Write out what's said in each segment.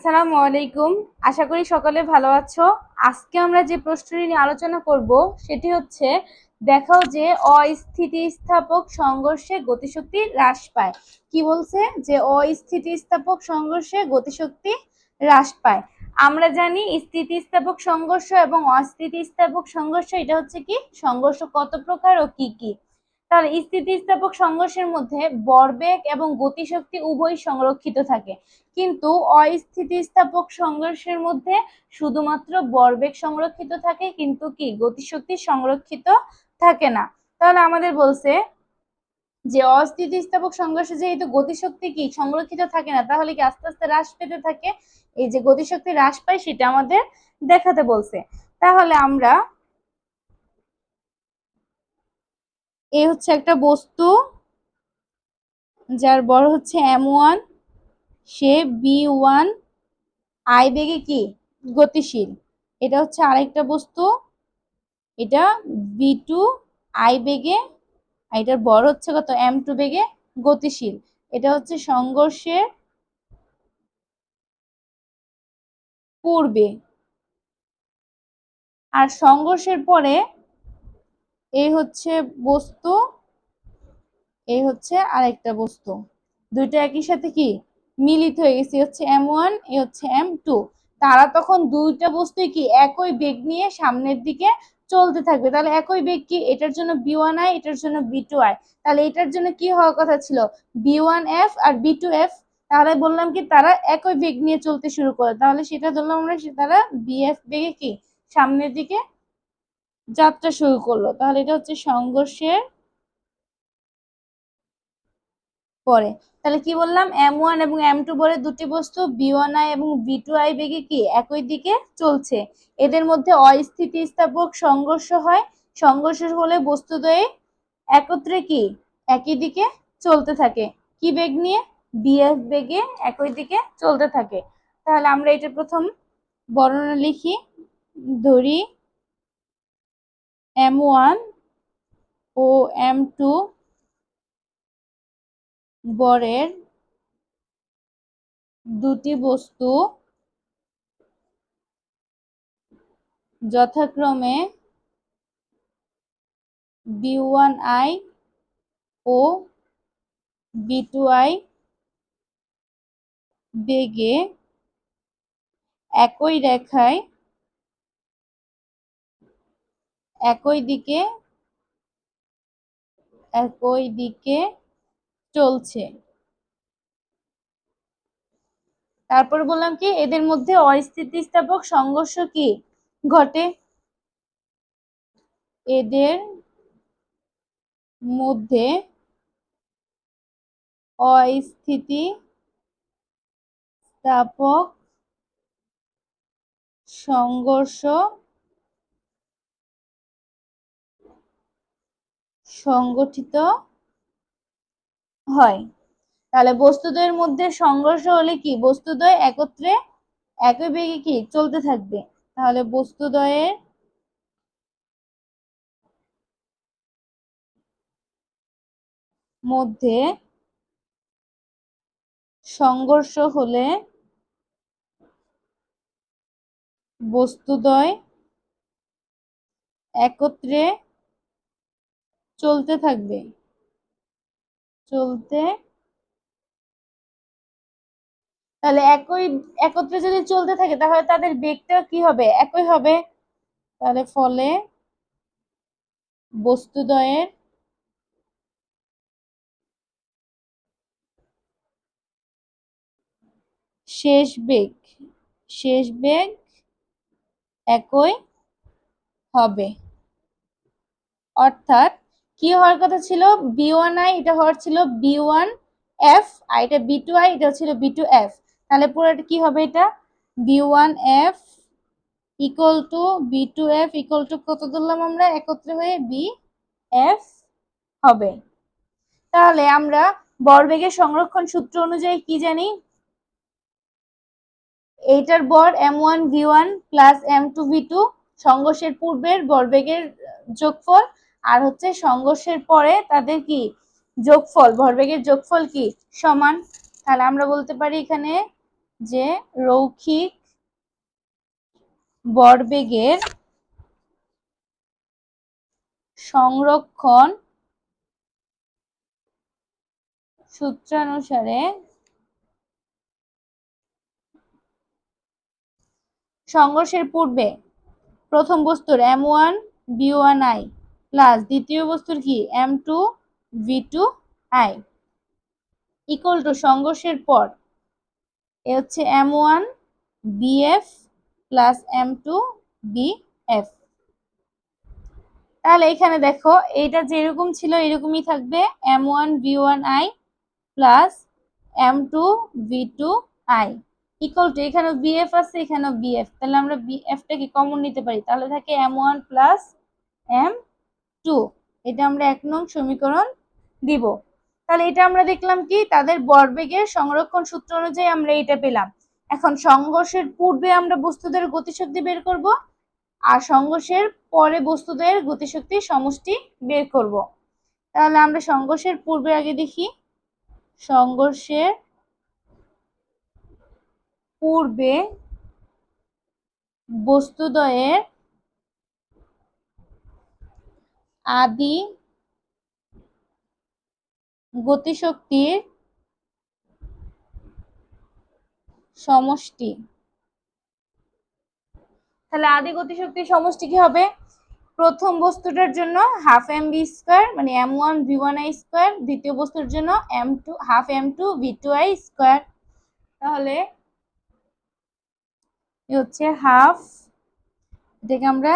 আসসালামু আলাইকুম। আশা করি সকলে ভালো আছো। আজকে আমরা যে প্রশ্নটি নিয়ে আলোচনা করব, সেটি হচ্ছে, দেখাও যে অস্থিতিস্থাপক সংঘর্ষে গতিশক্তি হ্রাস পায়। কি বলছে? যে অস্থিতিস্থাপক সংঘর্ষে গতিশক্তি হ্রাস পায়। আমরা জানি স্থিতিস্থাপক সংঘর্ষ এবং অস্থিতিস্থাপক সংঘর্ষ, এটা হচ্ছে কি? সংঘর্ষ কত প্রকার ও কি কি? তাহলে স্থিতিস্থাপক সংঘর্ষের মধ্যে বরবেগ এবং গতিশক্তি উভয় সংরক্ষিত থাকে। কিন্তু অস্থিতিস্থাপক সংঘর্ষের মধ্যে শুধুমাত্র বরবেগ সংরক্ষিত থাকে, কিন্তু কি? গতিশক্তি সংরক্ষিত থাকে না। তাহলে আমাদের বলছে যে অস্থিতিস্থাপক সংঘর্ষে যেহেতু গতিশক্তি কি? সংরক্ষিত থাকে না, তাহলে কি আস্তে আস্তে হ্রাস পেতে থাকে? এই যে গতিশক্তি হ্রাস পায়, সেটা আমাদের দেখাতে বলছে। তাহলে আমরা এই হচ্ছে একটা বস্তু যার বড় হচ্ছে এম ওয়ান, সে বি ওয়ান আই বেগে কি? গতিশীল। এটা হচ্ছে আরেকটা বস্তু। এটা বি টু আই বেগে এটার বড় হচ্ছে কত? এম টু বেগে গতিশীল। এটা হচ্ছে সংঘর্ষের পূর্বে। আর সংঘর্ষের পরে এই হচ্ছে বস্তু, এই হচ্ছে আরেকটা বস্তু। দুইটা একই সাথে কি? মিলিত হয়ে গেছে। হচ্ছে এম ওয়ান এ হচ্ছে এম টু তারা তখন দুইটা বস্তুই কি? একই বেগ নিয়ে সামনের দিকে চলতে থাকবে। তাহলে একই বেগ কি? এটার জন্য বি ওয়ান আই এটার জন্য বি টু আই তাহলে এটার জন্য কি হওয়ার কথা ছিল? বি ওয়ান এফ আর বি টু এফ তাহলে বললাম কি, তারা একই বেগ নিয়ে চলতে শুরু করে। তাহলে সেটা ধরলাম আমরা তারা বিএফ বেগে কি? সামনের দিকে যাত্রা শুরু করল। তাহলে এটা হচ্ছে সংঘর্ষের পরে। তাহলে কি বললাম? এম ওয়ান এবং এম টু বলে দুটি বস্তু বি ওয়ান আই এবং বি টু আই বেগে কি একই দিকে চলছে। এদের মধ্যে অস্থিতিস্থাপক সংঘর্ষ হয়। সংঘর্ষ হলে বস্তুদ্বয়ে একত্রে কি একই দিকে চলতে থাকে। কি বেগ নিয়ে? বিএফ বেগে একই দিকে চলতে থাকে। তাহলে আমরা এটা প্রথম বর্ণনা লিখি, ধরি। এম ওয়ান ও এম টু বরের দুটি বস্তু যথাক্রমে বি ওয়ান আই ও বি টু আই বেগে একই রেখায় একই দিকে একই দিকে চলছে। তারপর বললাম কি, এদের মধ্যে অস্থিতিস্থাপক সংঘর্ষ কি ঘটে? এদের মধ্যে অস্থিতি স্থাপক সংঘর্ষ সংগঠিত হয়। তাহলে বস্তুদ্বয়ের মধ্যে সংঘর্ষ হলে কি? বস্তুদ্বয় একত্রে একই বেগে কি? চলতে থাকবে। তাহলে বস্তুদ্বয়ের মধ্যে সংঘর্ষ হলে বস্তুদ্বয় একত্রে চলতে থাকবে। চলতে তাহলে একই, একত্রে যদি চলতে থাকে, তাহলে তাদের বেগটা কি হবে? একই হবে। তাহলে ফলে বস্তুদ্বয়ের শেষ বেগ শেষ বেগ একই হবে। অর্থাৎ কি হওয়ার কথা ছিল? বি ওয়ান আই এটা হওয়ার ছিল বি ওয়ান এফ আর এটা বি টু আই এটা ছিল বি টু এফ তাহলে পুরোটা কি হবে এটা? V one F equal to V two F equal to কত ধরলাম আমরা? একত্রে হয়ে বি এফ হবে। তাহলে আমরা বরবেগের সংরক্ষণ সূত্র অনুযায়ী কি জানি? এইটার বর M one V one plus M two V two সংঘর্ষের পূর্বের বরবেগের যোগফল আর হচ্ছে সংঘর্ষের পরে তাদের কি যোগফল, ভরবেগের যোগফল কি সমান? তাহলে আমরা বলতে পারি এখানে যে রৌখিক বরবেগের সংরক্ষণ সূত্রানুসারে সংঘর্ষের পূর্বে প্রথম বস্তুর M one V one I plus দ্বিতীয় বস্তুর কি? M two V two I equal to সংঘর্ষের পর, এ হচ্ছে M one VF plus M two VF তাহলে এখানে দেখো, এইটা যেরকম ছিল এরকমই থাকবে M one V one I plus M two V two I equal to এখানে বিএফ আছে, এখানেও বিএফ তাহলে আমরা বিএফটাকে কমন নিতে পারি। তাহলে থাকে M one plus M two, এটা আমরা এক নং সমীকরণ দিব। তাহলে এটা আমরা দেখলাম কি? তাদের বরবেগের সংরক্ষণ সূত্র অনুযায়ী আমরা এটা পেলাম। এখন সংঘর্ষের পূর্বে আমরা বস্তুদের গতিশক্তি বের করব আর সংঘর্ষের পরে বস্তুদের গতিশক্তির সমষ্টি বের করব। তাহলে আমরা সংঘর্ষের পূর্বে আগে দেখি। সংঘর্ষের পূর্বে বস্তুদ্বয়ের আদি গতিশক্তির সমষ্টি। তাহলে আদি গতিশক্তির সমষ্টি কি হবে? প্রথম বস্তুটার জন্য হাফ এম বি স্কোয়ার মানে M one V one I square দ্বিতীয় বস্তুর জন্য M two half M two V two I square তাহলে হচ্ছে হাফ এটাকে আমরা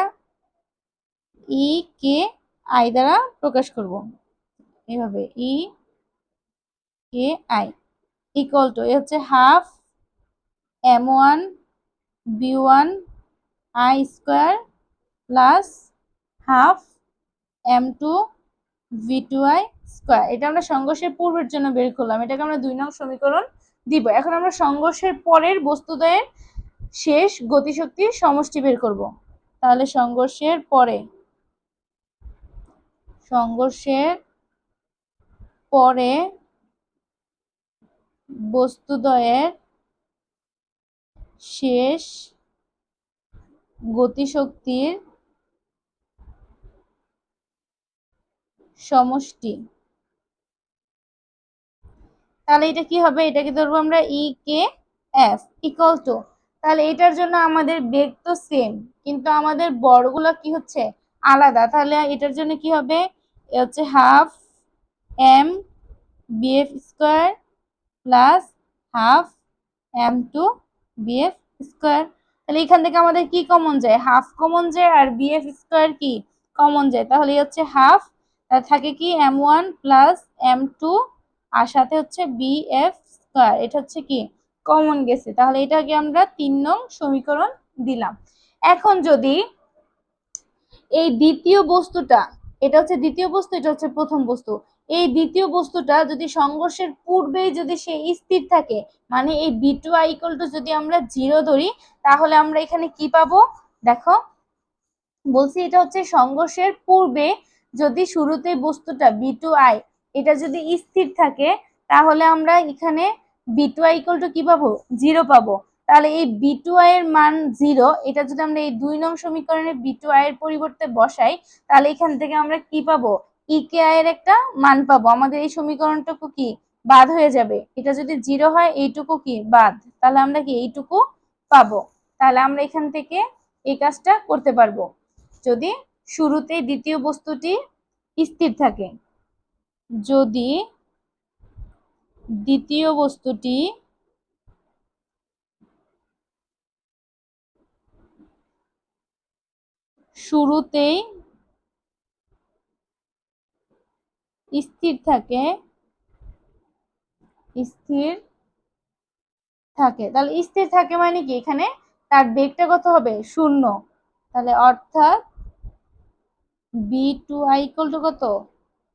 ই কে আই দ্বারা প্রকাশ করব। এভাবে E K I. Equal to এ হচ্ছে half M one V one I square plus half M two V two I square এটা আমরা সংঘর্ষের পূর্বের জন্য বের করলাম। এটাকে আমরা দুই নং সমীকরণ দিব। এখন আমরা সংঘর্ষের পরের বস্তুদয়ের শেষ গতিশক্তির সমষ্টি বের করব। তাহলে সংঘর্ষের পরে সংঘর্ষের পরে বস্তুদ্বয়ের শেষ গতিশক্তির সমষ্টি। তাহলে এটা কি হবে? এটাকে ধরবো আমরা E K F equal to তাহলে এটার জন্য আমাদের বেগ তো সেম কিন্তু আমাদের বড়গুলো কি হচ্ছে? আলাদা। তাহলে এটার জন্য কি হবে? হচ্ছে half M VF square plus half M two VF square তাহলে এখান থেকে আমাদের কি কমন যায়? হাফ কমন যায় আর বিএফ স্কোয়ার কি কমন যায়? তাহলে হচ্ছে হাফ থাকে কি M one plus M two আর সাথে হচ্ছে বিএফ স্কোয়ার এটা হচ্ছে কি কমন গেছে। তাহলে এটাকে আমরা তিন নং সমীকরণ দিলাম। এখন যদি এই দ্বিতীয় বস্তুটা, এটা হচ্ছে দ্বিতীয় বস্তু, এটা হচ্ছে প্রথম বস্তু। এই দ্বিতীয় বস্তুটা যদি সংঘর্ষের পূর্বেই যদি সে স্থির থাকে মানে এই বি টু আই টু যদি আমরা জিরো ধরি, তাহলে আমরা এখানে কি পাবো? দেখো, বলছি এটা হচ্ছে সংঘর্ষের পূর্বে যদি শুরুতে বস্তুটা বি টু আই এটা যদি স্থির থাকে, তাহলে আমরা এখানে বি টু আই টু কি পাবো? জিরো পাবো। তাহলে এই বি টু এর মান জিরো এটা যদি আমরা এই দুই নং সমীকরণে বি টু এর পরিবর্তে বসাই, তাহলে এখান থেকে আমরা কি পাবো? ই কে আই এর একটা মান পাবো। আমাদের এই সমীকরণটুকু কি? বাদ হয়ে যাবে। এটা যদি জিরো হয়, এইটুকু কি? বাদ। তাহলে আমরা কি এইটুকু পাবো? তাহলে আমরা এখান থেকে এই কাজটা করতে পারব। যদি শুরুতে দ্বিতীয় বস্তুটি স্থির থাকে, যদি দ্বিতীয় বস্তুটি শুরুতেই স্থির থাকে স্থির থাকে। তাহলে স্থির থাকে মানে কি? এখানে তার বেগটা কত হবে? শূন্য। তাহলে অর্থাৎ V two I equal to কত?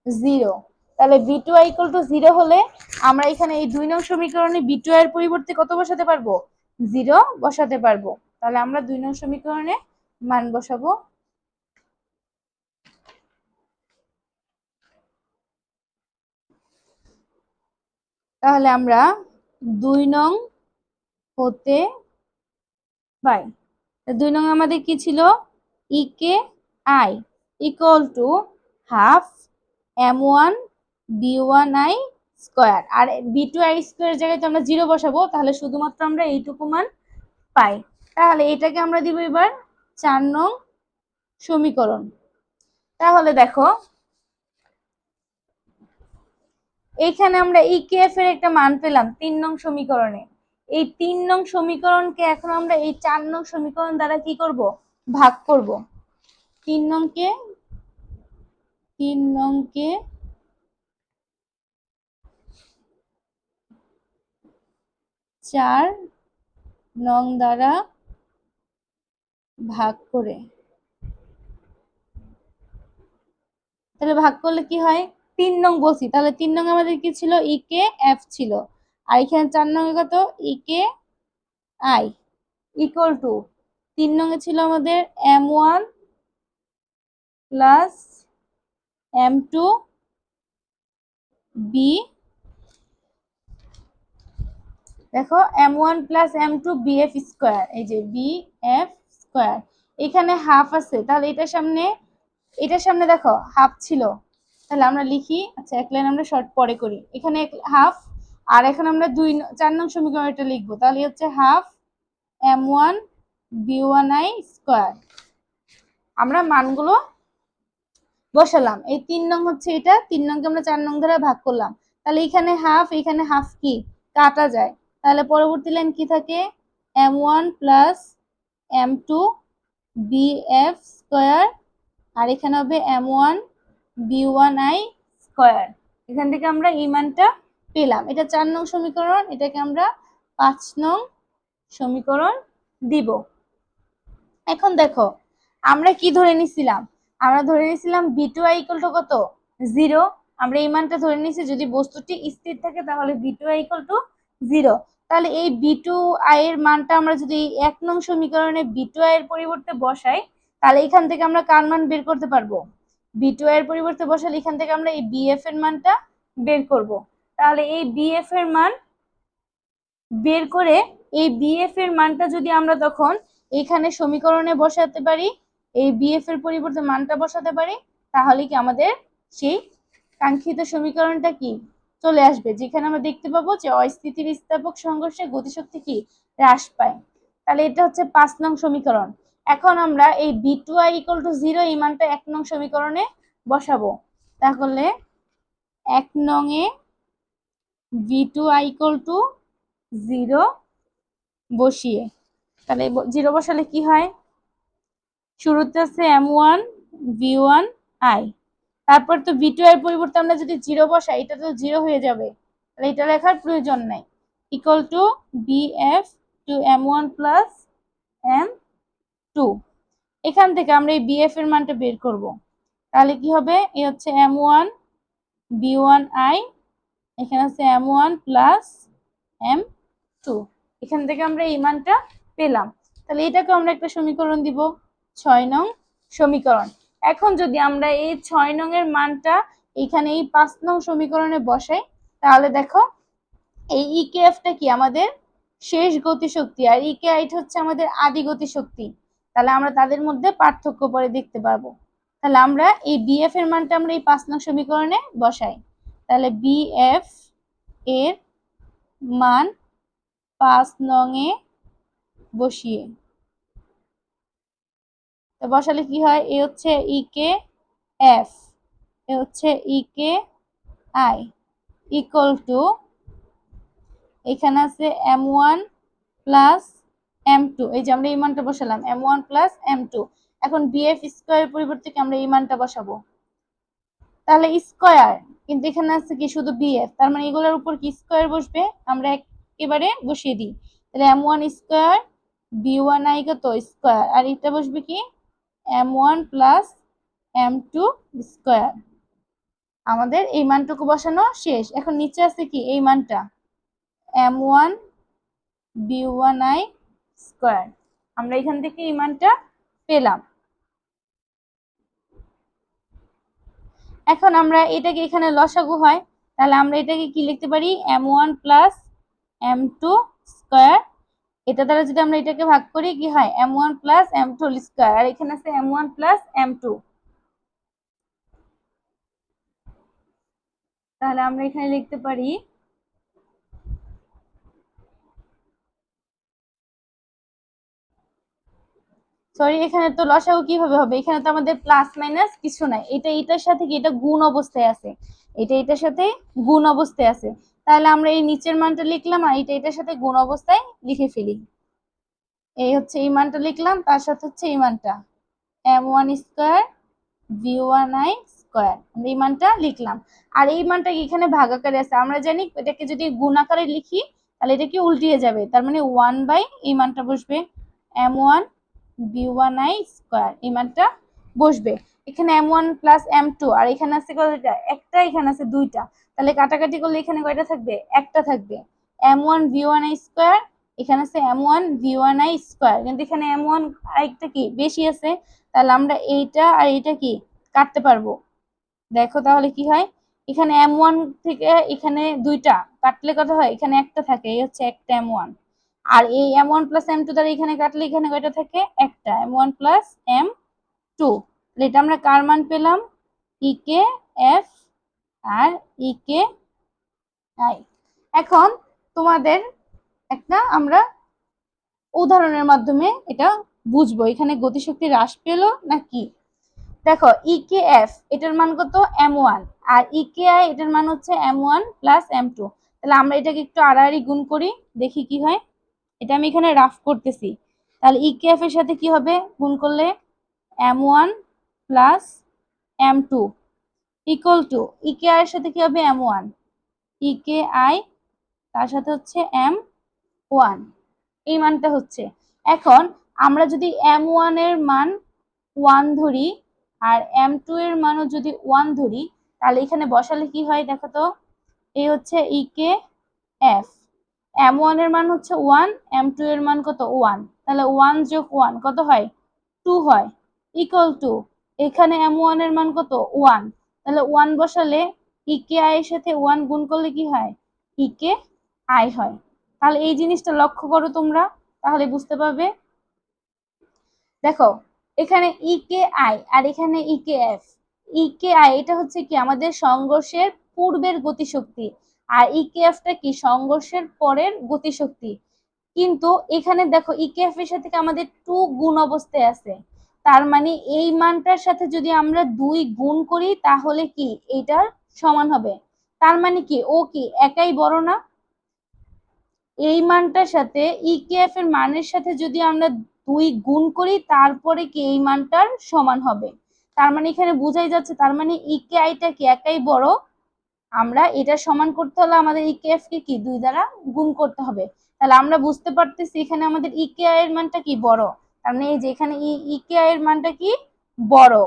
জিরো তাহলে V two I equal to zero হলে আমরা এখানে এই দুই নং সমীকরণে বি টু এর পরিবর্তে কত বসাতে পারব? জিরো বসাতে পারব। তাহলে আমরা দুই নং সমীকরণে মান বসাবো। তাহলে আমরা দুই নং হতে পাই। দুই নং আমাদের কি ছিল? E K I equal to half M one V one I square R V two I square জায়গায় তো আমরা জিরো বসাবো, তাহলে শুধুমাত্র আমরা এইটুকু মান পাই। তাহলে এটাকে আমরা দিব এবার চার নং সমীকরণ। তাহলে দেখো এইখানে আমরা ই কে এফ এর একটা মান পেলাম, তিন নং সমীকরণে। এই তিন নং সমীকরণকে এখন আমরা এই চার নং সমীকরণ দ্বারা কি করব? ভাগ করব। তিন নংকে তিন নংকে চার নং দ্বারা ভাগ করে। তাহলে ভাগ করলে কি হয়? তিন নং বলছি, তাহলে তিন নং আমাদের কি ছিল? ই কে এফ ছিল। আর এখানে চার নং কত? E K I equal to তিন নং ছিল আমাদের M one plus M two V দেখো M one plus M two V F square এই যে বি এফ স্কোয়ার এখানে হাফ আছে, তাহলে এটার সামনে এটার সামনে দেখো হাফ ছিল। তাহলে আমরা লিখি আচ্ছা এক লাইন আমরা শর্ট পরে করি। এখানে হাফ আর এখন আমরা দুই চার নং সমীকরণ এটা লিখব। তাহলে হচ্ছে half M one V one I square আমরা মানগুলো বসালাম। এই তিন নং হচ্ছে এটা, তিন নংকে আমরা চার নং দ্বারা ভাগ করলাম। তাহলে এখানে হাফ এখানে হাফ কি? কাটা যায়। তাহলে পরবর্তী লাইন কি থাকে? M one plus M two V F square আর এখানে হবে M one V one I square এখান থেকে আমরা এই মানটা পেলাম। এটা চার নং সমীকরণ, এটাকে আমরা পাঁচ নং সমীকরণ দিব। এখন দেখো, আমরা কি ধরে নিছিলাম? আমরা ধরে নিছিলাম V two I equal to কত? জিরো আমরা এই মানটা ধরে নিছি যদি বস্তুটি স্থির থাকে তাহলে V two I equal to zero তাহলে এই বি টু আই এর মানটা আমরা যদি এক নং সমীকরণে বি টু আই এর পরিবর্তে বসাই, তাহলে এখান থেকে আমরা কার মান বের করতে পারব? বি টু এর পরিবর্তে বসালে এখান থেকে আমরা এই বিএফ এর মানটা বের করব। তাহলে এই বিএফ এর মান বের করে এই বিএফ এর মানটা যদি আমরা তখন এখানে সমীকরণে বসাতে পারি, এই বিএফ এর পরিবর্তে মানটা বসাতে পারি, তাহলে কি আমাদের সেই কাঙ্ক্ষিত সমীকরণটা কি চলে আসবে? যেখানে আমরা দেখতে পাবো যে অস্থিতির স্থাপক সংঘর্ষে গতিশক্তি কি? হ্রাস পায়। তাহলে এটা হচ্ছে পাঁচ নং সমীকরণ। এখন আমরা এই V two I equal to zero এই মানটা এক নং সমীকরণে বসাবো। তাহলে এক নং এ V two I equal to zero বসিয়ে, তাহলে জিরো বসালে কি হয়? শুরুতে আছে M one V one I তারপর তো ভি টু এর পরিবর্তে আমরা যদি জিরো বসাই, এটা তো জিরো হয়ে যাবে। তাহলে এটা লেখার প্রয়োজন নাই। Equal to V F to M one plus M two. এখান থেকে আমরা এই বিএফ এর মানটা বের করব। তাহলে কি হবে? এ হচ্ছে M one V one I এখানে আছে M one plus M two এখান থেকে আমরা এই মানটা পেলাম। তাহলে এটাকে আমরা একটা সমীকরণ দিব, ছয় নং সমীকরণ। এখন যদি আমরা এই ছয় নং এর মানটা এখানে এই পাঁচ নং সমীকরণে বসাই, তাহলে দেখো, এই ইকেএফটা কি আমাদের শেষ গতিশক্তি, আর ইকে আইট হচ্ছে আমাদের আদি গতিশক্তি। তাহলে আমরা তাদের মধ্যে পার্থক্য পরে দেখতে পারব। তাহলে আমরা এই বিএফ এর মানটা আমরা এই পাঁচ নং সমীকরণে বসাই। তাহলে বিএফ এর মান পাঁচ নং এ বসিয়ে। তো বসালে কি হয়? এ হচ্ছে ইকে এফ এ হচ্ছে ইকে আই ইকুয়াল টু এখানে আছে M one plus M two এই যে আমরা এই মানটা বসালাম M one plus M two এখন বিএফ স্কোয়ার পরিবর্তে আমরা এই মানটা বসাবো? তাহলে স্কোয়ার কিন্তু এখানে আছে কি শুধু বিএফ তার মানে এগুলোর উপর কি স্কোয়ার বসবে? আমরা একেবারে বসিয়ে দিই। তাহলে M one square V one I কত? স্কোয়ার আর এটা বসবে কি? M one plus M two square আমাদের এই মানটুকু বসানো শেষ। এখন নিচে আছে কি এই মানটা? M one V one I square. আমরা এখান থেকে এই মানটা পেলাম। এখন আমরা এটাকে এখানে লসাগু হয়, তাহলে আমরা এটাকে কি লিখতে পারি? M one plus M two square. এটা দ্বারা যদি আমরা এটাকে ভাগ করি, কি হয়? M one plus M two square. আর এখানে আছে M one plus M two. তাহলে আমরা এখানে লিখতে পারি সরি এখানে তো লসাগু কীভাবে হবে? এখানে তো আমাদের প্লাস মাইনাস কিছু নাই। এটা এটার সাথে কি? এটা গুণ অবস্থায় আছে। এটা এটার সাথে গুণ অবস্থায় আছে। তাহলে আমরা এই নিচের মানটা লিখলাম আর এটা এটার সাথে গুণ অবস্থায় লিখে ফেলি। এই হচ্ছে এই মানটা লিখলাম, তার সাথে হচ্ছে এই মানটা। M one square V one I square আমরা এই মানটা লিখলাম। আর এই মানটা কি এখানে ভাগাকারে আছে? আমরা জানি এটাকে যদি গুণ আকারে লিখি, তাহলে এটা কি উল্টিয়ে যাবে? তার মানে ওয়ান বাই এই মানটা বসবে। M one V one I square এই মানটা বসবে। এখানে M one plus M two আর এখানে আছে কয়টা? একটা, এখানে আছে দুইটা। তাহলে কাটাকাটি করলে এখানে কয়টা থাকবে? একটা থাকবে। M one V one square এখানে আছে M one V one square কিন্তু এখানে এম ওয়ান আরেকটা কি? বেশি আছে। তাহলে আমরা এইটা আর এইটা কি? কাটতে পারব। দেখো তাহলে কি হয়? এখানে এম ওয়ান থেকে এখানে দুইটা। কাটলে কত হয়? এখানে একটা থাকে। এই হচ্ছে একটা এম ওয়ান আর এই M one plus M two দ্বারা এখানে কাটলে এখানে কয়টা থাকে? একটা। M one plus M two এটা আমরা কার মান পেলাম? ই K F R E K I এখন তোমাদের একটা আমরা উদাহরণের মাধ্যমে এটা বুঝব। এখানে গতিশক্তি হ্রাস পেল নাকি দেখো ই কে এফ এটার মান কত? এম ওয়ান আর ই কে আই এটার মান হচ্ছে M one plus M two তাহলে আমরা এটাকে একটু আড়াআড়ি গুণ করি, দেখি কি হয়। এটা আমি এখানে রাফ করতেছি। তাহলে ইকেএফ এর সাথে কি হবে? গুণ করলে M one plus M two equal to EK I এর সাথে কি হবে? এম ওয়ান ইকে আই তার সাথে হচ্ছে এম ওয়ান এই মানটা হচ্ছে। এখন আমরা যদি এম ওয়ানের মান ওয়ান ধরি আর এম টু এর মানও যদি ওয়ান ধরি, তাহলে এখানে বসালে কি হয় দেখো তো? এই হচ্ছে ইকে এফ এম এর মান হচ্ছে ওয়ান এম টু এর মান কত? ওয়ান তাহলে ওয়ান যোগ ওয়ান কত হয়? টু হয়। ইকুয়াল টু এখানে এম এর মান কত? ওয়ান তাহলে ওয়ান বসালে ইকে আই এর সাথে ওয়ান গুণ করলে কি হয়? ইকে আই হয়। তাহলে এই জিনিসটা লক্ষ্য করো তোমরা, তাহলে বুঝতে পারবে। দেখো, এখানে ইকে আই আর এখানে ইকে এফ ইকে আই এটা হচ্ছে কি? আমাদের সংঘর্ষের পূর্বের গতিশক্তি। আর ইকেএফটা কি সংঘর্ষের পরের গতিশক্তি? কিন্তু এখানে দেখো ইকেএফ এর সাথে আমাদের টু গুণ অবস্থায় আছে? তার মানে এই মানটার সাথে যদি আমরা দুই গুণ করি, তাহলে কি এটার সমান হবে? তার মানে কি, ও কি একাই বড় না? এই মানটার সাথে ইকেএফ এর মানের সাথে যদি আমরা দুই গুণ করি, তারপরে কি এই মানটার সমান হবে? তার মানে এখানে বোঝাই যাচ্ছে, তার মানে ইকে আইটা কি একাই বড়? আমরা এটা সমান করতে হলে আমাদের ইকেএফ কে কি? দুই দ্বারা গুণ করতে হবে। তাহলে আমরা বুঝতে পারতেছি এখানে আমাদের ইকে আই এর মানটা কি বড়? তার মানে এই যে এখানে ইকে আই এর মানটা কি বড়?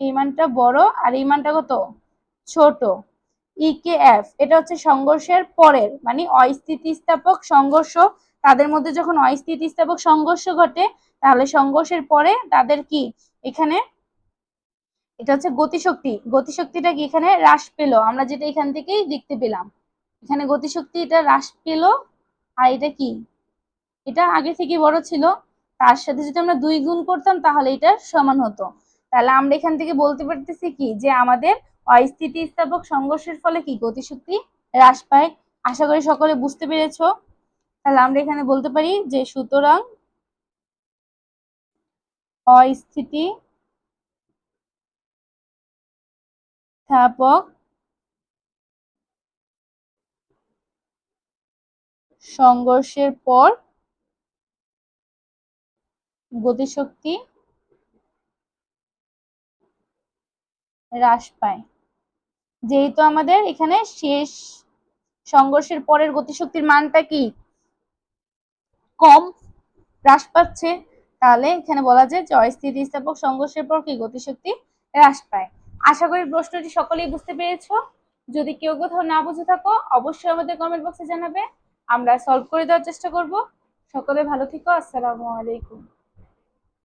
এই মানটা বড় আর এই মানটা কত? ছোট। ইকেএফ এটা হচ্ছে সংঘর্ষের পরের মানে অস্থিতিস্থাপক সংঘর্ষ। তাদের মধ্যে যখন অস্থিতিস্থাপক সংঘর্ষ ঘটে, তাহলে সংঘর্ষের পরে তাদের কি? এখানে এটা হচ্ছে গতিশক্তি। গতিশক্তিটা কি? এখানে হ্রাস পেল। আমরা যেটা এখান থেকেই দেখতে পেলাম। এখানে গতিশক্তি এটা হ্রাস পেল। আর এটা কি? এটা আগে থেকে বড় ছিল। তার সাথে যদি আমরা দুই গুণ করতাম, তাহলে এটা সমান হতো। তাহলে আমরা এখান থেকে বলতে পারতেছি কি? যে আমাদের অস্থিতিস্থাপক সংঘর্ষের ফলে কি গতিশক্তি হ্রাস পায়? আশা করি সকলে বুঝতে পেরেছ। তাহলে আমরা এখানে বলতে পারি যে সুতরাং অস্থিতি স্থাপক সংঘর্ষের পর গতিশক্তি হ্রাস পায়। যেহেতু আমাদের এখানে শেষ সংঘর্ষের পরের গতিশক্তির মানটা কি? কম হ্রাস পাচ্ছে, তাহলে এখানে বলা যায় যে অস্থিতিস্থাপক সংঘর্ষের পর কি? গতিশক্তি হ্রাস পায়। আশা করি প্রশ্নটি সকলেই বুঝতে পেরেছ। যদি কেউ কোথাও না বুঝে থাকো, অবশ্যই আমাদের কমেন্ট বক্সে জানাবে। আমরা সলভ করে দেওয়ার চেষ্টা করব। সকলে ভালো থেকো, আসসালামু আলাইকুম।